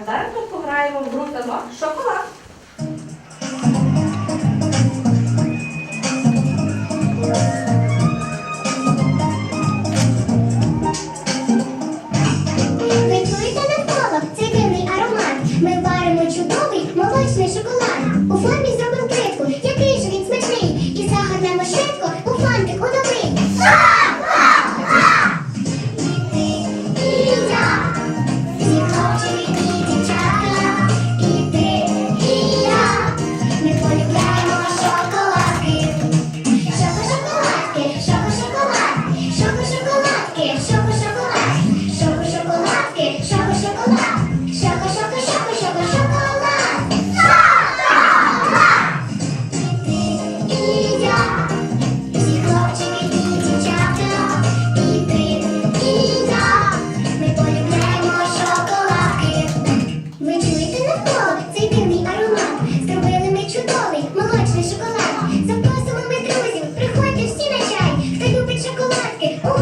А зараз ми пограємо в гру танок шоколад. Працюйте навколо, це дивний аромат. Ми варимо чудовий молочний шоколад. У формі зробимо. que tú